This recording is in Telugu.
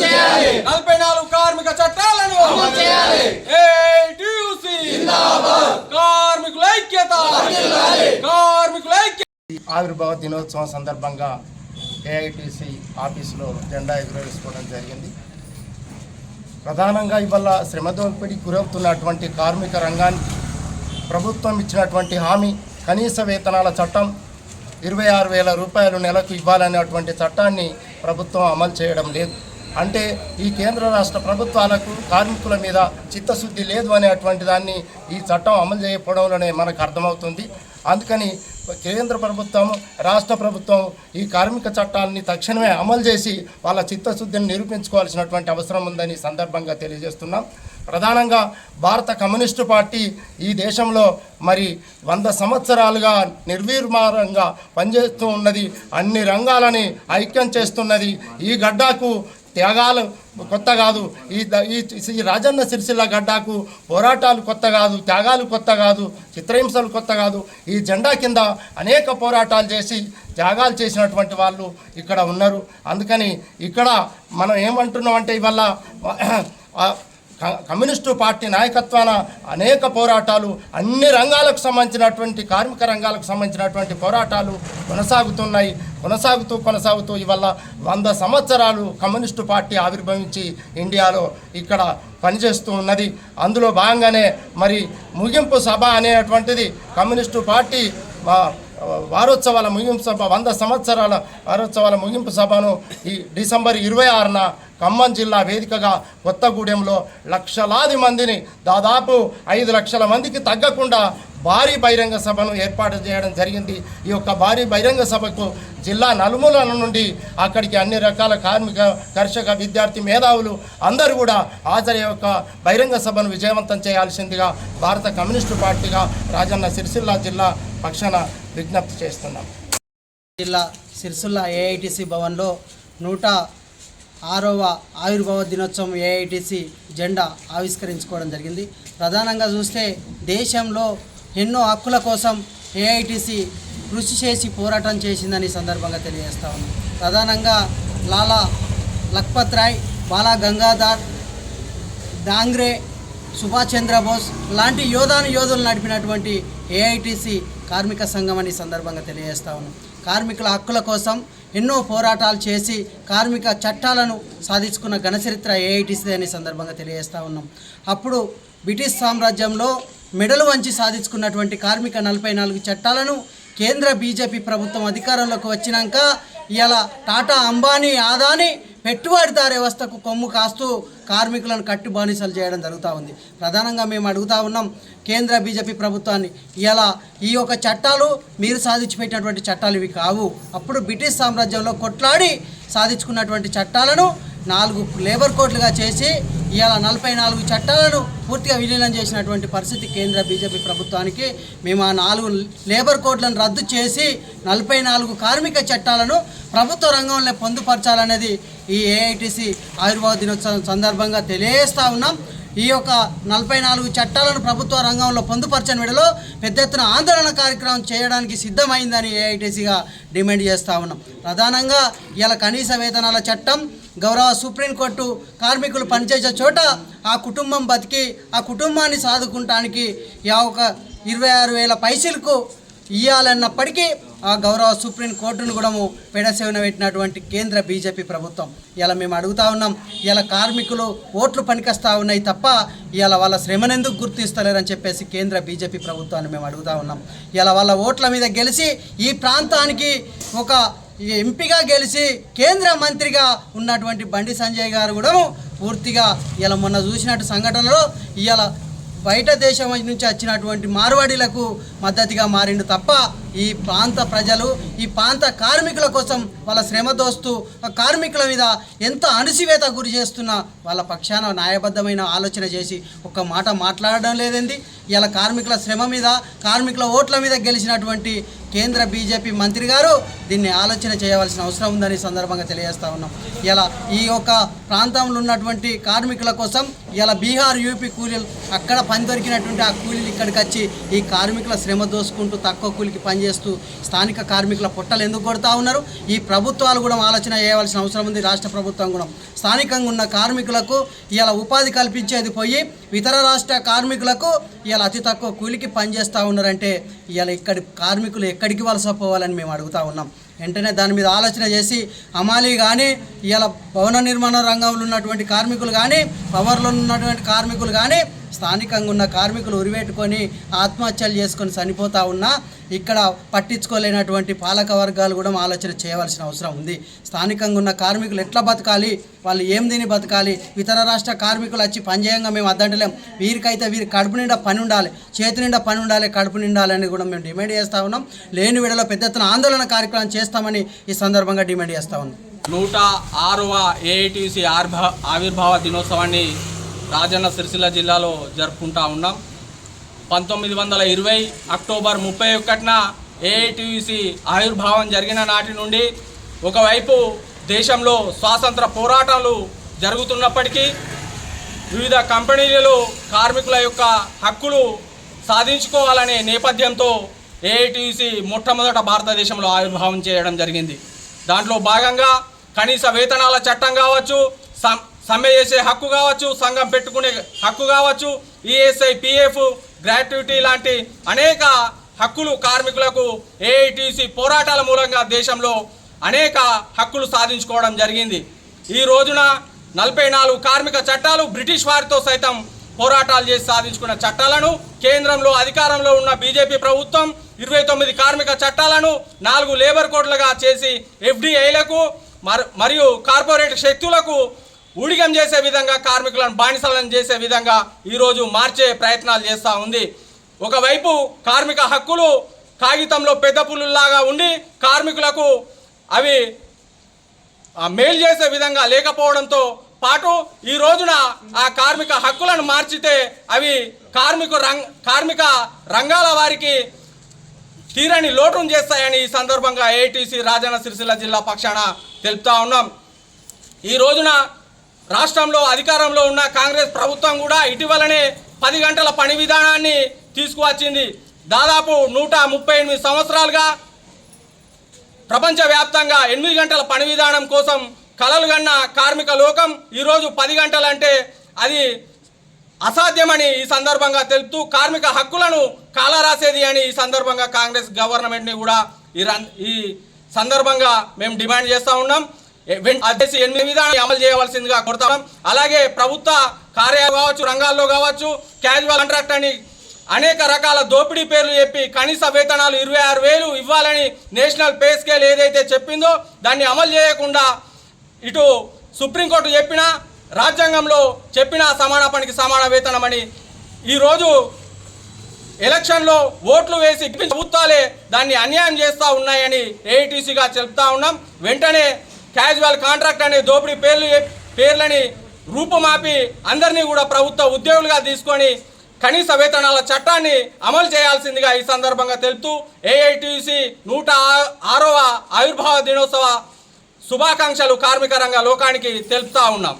నలభై నాలుగు కార్మిక చట్టాలను ఏఐటియుసి కార్మికుల ఐక్యత. కార్మికుల ఐక్యత ఆవిర్భావ దినోత్సవం సందర్భంగా ఏఐటిసి ఆఫీసులో జెండా ఎగురవేసుకోవడం జరిగింది. ప్రధానంగా ఇవాళ శ్రమ దోపిడీకి గురవుతున్నటువంటి కార్మిక రంగానికి ప్రభుత్వం ఇచ్చినటువంటి హామీ కనీస వేతనాల చట్టం ఇరవై ఆరు వేల రూపాయలు నెలకు ఇవ్వాలనేటువంటి చట్టాన్ని ప్రభుత్వం అమలు చేయడం లేదు. అంటే ఈ కేంద్ర రాష్ట్ర ప్రభుత్వాలకు కార్మికుల మీద చిత్తశుద్ధి లేదు అనేటువంటి దాన్ని ఈ చట్టం అమలు చేయకపోవడంలోనే మనకు అర్థమవుతుంది. అందుకని కేంద్ర ప్రభుత్వం రాష్ట్ర ప్రభుత్వం ఈ కార్మిక చట్టాన్ని తక్షణమే అమలు చేసి వాళ్ళ చిత్తశుద్ధిని నిరూపించుకోవాల్సినటువంటి అవసరం ఉందని సందర్భంగా తెలియజేస్తున్నాం. ప్రధానంగా భారత కమ్యూనిస్టు పార్టీ ఈ దేశంలో మరి వంద సంవత్సరాలుగా నిర్వీర్మారంగా పనిచేస్తూ ఉన్నది. అన్ని రంగాలని ఐక్యం చేస్తున్నది. ఈ గడ్డాకు త్యాగాలు కొత్త కాదు. ఈ ఈ రాజన్న సిరిసిల్ల గడ్డకు పోరాటాలు కొత్త కాదు త్యాగాలు కొత్త కాదు చిత్రహింసలు కొత్త కాదు. ఈ జెండా కింద అనేక పోరాటాలు చేసి త్యాగాలు చేసినటువంటి వాళ్ళు ఇక్కడ ఉన్నారు. అందుకని ఇక్కడ మనం ఏమంటున్నాం అంటే ఇవల్ల కమ్యూనిస్టు పార్టీ నాయకత్వాన అనేక పోరాటాలు అన్ని రంగాలకు సంబంధించినటువంటి కార్మిక రంగాలకు సంబంధించినటువంటి పోరాటాలు కొనసాగుతున్నాయి. కొనసాగుతూ కొనసాగుతూ ఇవల్ల వంద సంవత్సరాలు కమ్యూనిస్టు పార్టీ ఆవిర్భవించి ఇండియాలో ఇక్కడ పనిచేస్తూ ఉన్నది. అందులో భాగంగానే మరి ముగింపు సభ అనేటువంటిది కమ్యూనిస్టు పార్టీ వారోత్సవాల ముగింపు సభ వంద సంవత్సరాల వారోత్సవాల ముగింపు సభను ఈ డిసెంబర్ ఇరవై ఆరున ఖమ్మం జిల్లా వేదికగా కొత్తగూడెంలో లక్షలాది మందిని దాదాపు ఐదు లక్షల మందికి తగ్గకుండా భారీ బహిరంగ సభను ఏర్పాటు చేయడం జరిగింది. ఈ యొక్క భారీ బహిరంగ సభకు జిల్లా నలుమూల నుండి అక్కడికి అన్ని రకాల కార్మిక కర్షక విద్యార్థి మేధావులు అందరూ కూడా హాజరయ్యే యొక్క బహిరంగ సభను విజయవంతం చేయాల్సిందిగా భారత కమ్యూనిస్టు పార్టీగా రాజన్న సిరిసిల్ల జిల్లా పక్షాన విజ్ఞప్తి చేస్తున్నాం. జిల్లా సిరిసిల్ల ఏఐటిసి భవన్లో నూట ఆరవ ఆవిర్భావ దినోత్సవం ఏఐటిసి జెండా ఆవిష్కరించుకోవడం జరిగింది. ప్రధానంగా చూస్తే దేశంలో ఎన్నో హక్కుల కోసం ఏఐటిసి కృషి చేసి పోరాటం చేసిందని సందర్భంగా తెలియజేస్తా ఉన్నాం. ప్రధానంగా లాలా లక్పత్ రాయ్ బాలా గంగాధర్ డాంగ్రే సుభాష్ చంద్రబోస్ లాంటి యోధాను యోధులు నడిపినటువంటి ఏఐటిసి కార్మిక సంఘం అని సందర్భంగా తెలియజేస్తా ఉన్నాం. కార్మికుల హక్కుల కోసం ఎన్నో పోరాటాలు చేసి కార్మిక చట్టాలను సాధించుకున్న ఘనచరిత్ర ఏఐటిసి అనే సందర్భంగా తెలియజేస్తా ఉన్నాం. అప్పుడు బ్రిటిష్ సామ్రాజ్యంలో మెడలు వంచి సాధించుకున్నటువంటి కార్మిక నలభై నాలుగు చట్టాలను కేంద్ర బీజేపీ ప్రభుత్వం అధికారంలోకి వచ్చినాక ఇలా టాటా అంబానీ ఆదాని పెట్టుబడిదారు వ్యవస్థకు కొమ్ము కాస్తూ కార్మికులను కట్టు బానిసలు చేయడం జరుగుతూ ఉంది. ప్రధానంగా మేము అడుగుతా ఉన్నాం కేంద్ర బీజేపీ ప్రభుత్వాన్ని ఇలా ఈ యొక్క చట్టాలు మీరు సాధించి పెట్టినటువంటి చట్టాలు ఇవి కావు. అప్పుడు బ్రిటిష్ సామ్రాజ్యంలో కొట్లాడి సాధించుకున్నటువంటి చట్టాలను నాలుగు లేబర్ కోడ్లుగా చేసి ఇవాళ నలభై నాలుగు చట్టాలను పూర్తిగా విలీనం చేసినటువంటి పరిస్థితి కేంద్ర బీజేపీ ప్రభుత్వానికి. మేము ఆ నాలుగు లేబర్ కోడ్లను రద్దు చేసి నలభై నాలుగు కార్మిక చట్టాలను ప్రభుత్వ రంగంలో పొందుపరచాలనేది ఈ ఏఐటిసి ఆయుర్వేద దినోత్సవం సందర్భంగా తెలియజేస్తూ ఉన్నాం. ఈ యొక్క నలభై నాలుగు చట్టాలను ప్రభుత్వ రంగంలో పొందుపరచని విడలో పెద్ద ఎత్తున ఆందోళన కార్యక్రమం చేయడానికి సిద్ధమైందని ఏఐటీసీగా డిమాండ్ చేస్తూ ఉన్నాం. ప్రధానంగా ఇలా కనీస వేతనాల చట్టం గౌరవ సుప్రీంకోర్టు కార్మికులు పనిచేసే చోట ఆ కుటుంబం బతికి ఆ కుటుంబాన్ని సాదుకుంటానికి ఈ ఒక ఇరవై ఆరు వేల పైసలకు ఇవ్వాలన్నప్పటికీ ఆ గౌరవ సుప్రీం కోర్టును కూడా పెడసేవన పెట్టినటువంటి కేంద్ర బీజేపీ ప్రభుత్వం. ఇలా మేము అడుగుతా ఉన్నాం ఇలా కార్మికులు ఓట్లు పనికొస్తా ఉన్నాయి తప్ప ఇలా వాళ్ళ శ్రమనెందుకు గుర్తిస్తలేరని చెప్పేసి కేంద్ర బీజేపీ ప్రభుత్వాన్ని మేము అడుగుతా ఉన్నాం. ఇలా వాళ్ళ ఓట్ల మీద గెలిచి ఈ ప్రాంతానికి ఒక ఎంపీగా గెలిచి కేంద్ర మంత్రిగా ఉన్నటువంటి బండి సంజయ్ గారు కూడా పూర్తిగా ఇలా మొన్న చూసినట్టు సంఘటనలో ఇవాళ బయట దేశం నుంచి వచ్చినటువంటి మార్వాడీలకు మద్దతుగా మారిండు తప్ప ఈ ప్రాంత ప్రజలు ఈ ప్రాంత కార్మికుల కోసం వాళ్ళ శ్రమ దోస్తూ ఆ కార్మికుల మీద ఎంత అణిసివేత గురి చేస్తున్నా వాళ్ళ పక్షాన న్యాయబద్ధమైన ఆలోచన చేసి ఒక్క మాట మాట్లాడడం లేదండి. ఇలా కార్మికుల శ్రమ మీద కార్మికుల ఓట్ల మీద గెలిచినటువంటి కేంద్ర బీజేపీ మంత్రి గారు దీన్ని ఆలోచన చేయవలసిన అవసరం ఉందని సందర్భంగా తెలియజేస్తా ఉన్నాం. ఇలా ఈ యొక్క ప్రాంతంలో ఉన్నటువంటి కార్మికుల కోసం ఇలా బీహార్ యూపీ కూలీలు అక్కడ పని దొరికినటువంటి ఆ కూలీలు ఇక్కడికి వచ్చి ఈ కార్మికుల శ్రమ దోసుకుంటూ తక్కువ కూలికి పని చేస్తూ స్థానిక కార్మికుల పొట్టలు ఎందుకు కొడతా ఉన్నారు? ఈ ప్రభుత్వాలు కూడా ఆలోచన చేయవలసిన అవసరం ఉంది రాష్ట్ర ప్రభుత్వం కూడా. స్థానికంగా ఉన్న కార్మికులకు ఇలా ఉపాధి కల్పించేది పోయి ఇతర రాష్ట్ర కార్మికులకు ఇలా అతి తక్కువ కూలికి పనిచేస్తూ ఉన్నారంటే ఇలా ఇక్కడి కార్మికులు ఎక్కడికి వలసపోవాలని మేము అడుగుతా ఉన్నాం. వెంటనే దాని మీద ఆలోచన చేసి అమాలి కానీ ఇలా భవన నిర్మాణ రంగంలో ఉన్నటువంటి కార్మికులు కానీ పవర్లో ఉన్నటువంటి కార్మికులు కానీ స్థానికంగా ఉన్న కార్మికులు ఉరివేట్టుకొని ఆత్మహత్యలు చేసుకొని చనిపోతూ ఉన్నా ఇక్కడ పట్టించుకోలేనటువంటి పాలక వర్గాలు కూడా ఆలోచన చేయవలసిన అవసరం ఉంది. స్థానికంగా ఉన్న కార్మికులు ఎట్లా బతకాలి? వాళ్ళు ఏం తిని బతకాలి? ఇతర రాష్ట్ర కార్మికులు వచ్చి పనిచేయంగా మేము అద్దంటలేం. వీరికైతే వీరి కడుపు నిండా పని ఉండాలి. చేతి నిండా పని ఉండాలి కడుపు నిండాలని కూడా మేము డిమాండ్ చేస్తూ ఉన్నాం. లేని విడలో పెద్ద ఎత్తున ఆందోళన కార్యక్రమం చేస్తామని ఈ సందర్భంగా డిమాండ్ చేస్తా ఉన్నాం నూట ఆరవ ఏఐటీసీ ఆర్భా ఆవిర్భావ దినోత్సవాన్ని రాజన్న సిరిసిల్ల జిల్లాలో జరుపుకుంటా ఉన్నాం. పంతొమ్మిది వందల ఇరవై అక్టోబర్ ముప్పై ఒకటిన ఏఐటీసీ ఆవిర్భావం జరిగిన నాటి నుండి ఒకవైపు దేశంలో స్వాతంత్ర పోరాటాలు జరుగుతున్నప్పటికీ వివిధ కంపెనీలలో కార్మికుల యొక్క హక్కులు సాధించుకోవాలనే నేపథ్యంతో ఏఐటీసీ మొట్టమొదట భారతదేశంలో ఆవిర్భావం చేయడం జరిగింది. దాంట్లో భాగంగా కనీస వేతనాల చట్టం కావచ్చు సమ్మె చేసే హక్కు కావచ్చు సంఘం పెట్టుకునే హక్కు కావచ్చు ఈఎస్ఐ పిఎఫ్ గ్రాట్యుటీ లాంటి అనేక హక్కులు కార్మికులకు ఏఐటీసీ పోరాటాల మూలంగా దేశంలో అనేక హక్కులు సాధించుకోవడం జరిగింది. ఈ రోజున నలభై నాలుగు కార్మిక చట్టాలు బ్రిటిష్ వారితో సైతం పోరాటాలు చేసి సాధించుకున్న చట్టాలను కేంద్రంలో అధికారంలో ఉన్న బీజేపీ ప్రభుత్వం ఇరవై తొమ్మిది కార్మిక చట్టాలను నాలుగు లేబర్ కోడ్లుగా చేసి ఎఫ్డిఐలకు మరియు కార్పొరేట్ శక్తులకు ఊడిగం చేసే విధంగా కార్మికులను బానిసలను చేసే విధంగా ఈరోజు మార్చే ప్రయత్నాలు చేస్తూ ఉంది. ఒకవైపు కార్మిక హక్కులు కాగితంలో పెద్ద పుల్లులాగా ఉండి కార్మికులకు అవి మేలు చేసే విధంగా లేకపోవడంతో పాటు ఈ రోజున ఆ కార్మిక హక్కులను మార్చితే అవి కార్మిక రంగ కార్మిక రంగాల వారికి తీరని లోటును చేస్తాయని ఈ సందర్భంగా ఏటీసీ రాజన్న సిరిసిల్ల జిల్లా పక్షాన తెలుపుతా ఉన్నాం. ఈ రోజున రాష్ట్రంలో అధికారంలో ఉన్న కాంగ్రెస్ ప్రభుత్వం కూడా ఇటీవలనే పది గంటల పని విధానాన్ని తీసుకువచ్చింది. దాదాపు నూట ముప్పై ఎనిమిది సంవత్సరాలుగా ప్రపంచవ్యాప్తంగా ఎనిమిది గంటల పని విధానం కోసం కలలు గన్న కార్మిక లోకం ఈరోజు పది గంటలంటే అది అసాధ్యమని ఈ సందర్భంగా తెలుపుతూ కార్మిక హక్కులను కాలరాసేది అని ఈ సందర్భంగా కాంగ్రెస్ గవర్నమెంట్ని కూడా ఈ రన్ ఈ సందర్భంగా మేము డిమాండ్ చేస్తూ ఉన్నాం. అధ్యక్ష ఎనిమిది విధానం అమలు చేయవలసిందిగా కోరుతాం అలాగే ప్రభుత్వ కార్యాలు కావచ్చు రంగాల్లో కావచ్చు క్యాజువల్ కాంట్రాక్ట్ అని అనేక రకాల దోపిడీ పేర్లు చెప్పి కనీస వేతనాలు ఇరవై ఆరు వేలు ఇవ్వాలని నేషనల్ పే స్కేల్ ఏదైతే చెప్పిందో దాన్ని అమలు చేయకుండా ఇటు సుప్రీంకోర్టు చెప్పిన రాజ్యాంగంలో చెప్పిన సమాన పనికి సమాన వేతనమని. ఈరోజు ఎలక్షన్లో ఓట్లు వేసి ప్రభుత్వాలే దాన్ని అన్యాయం చేస్తూ ఉన్నాయని ఏఐటీసీగా చెప్తా ఉన్నాం. వెంటనే క్యాజువల్ కాంట్రాక్ట్ అనే దోపిడీ పేర్లు పేర్లని రూపుమాపి అందరినీ కూడా ప్రభుత్వ ఉద్యోగులుగా తీసుకొని కనీస వేతనాల చట్టాన్ని అమలు చేయాల్సిందిగా ఈ సందర్భంగా తెలుపుతూ ఏఐటీసీ నూట ఆ- ఆరవ ఆవిర్భావ దినోత్సవ శుభాకాంక్షలు కార్మిక రంగ లోకానికి తెలుపుతా ఉన్నాం.